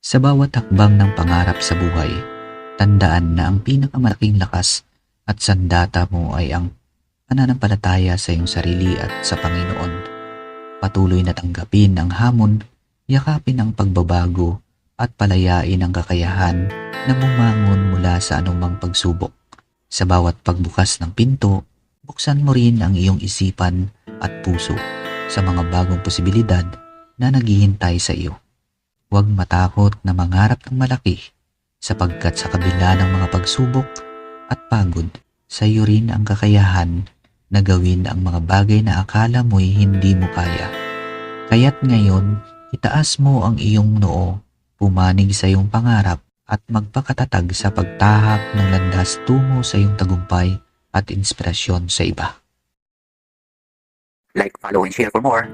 Sa bawat hakbang ng pangarap sa buhay, tandaan na ang pinakamalaking lakas at sandata mo ay ang pananampalataya sa iyong sarili at sa Panginoon. Patuloy na tanggapin ang hamon, yakapin ang pagbabago at palayain ang kakayahan na bumangon mula sa anumang pagsubok. Sa bawat pagbukas ng pinto, buksan mo rin ang iyong isipan at puso sa mga bagong posibilidad na naghihintay sa iyo. Huwag matakot na mangarap ng malaki sapagkat sa kabila ng mga pagsubok at pagod, sa iyo rin ang kakayahan na gawin ang mga bagay na akala mo'y hindi mo kaya. Kaya't ngayon, itaas mo ang iyong noo, pumanig sa iyong pangarap at magpakatatag sa pagtahak ng landas tungo sa iyong tagumpay at inspirasyon sa iba. Like, follow, and share for more.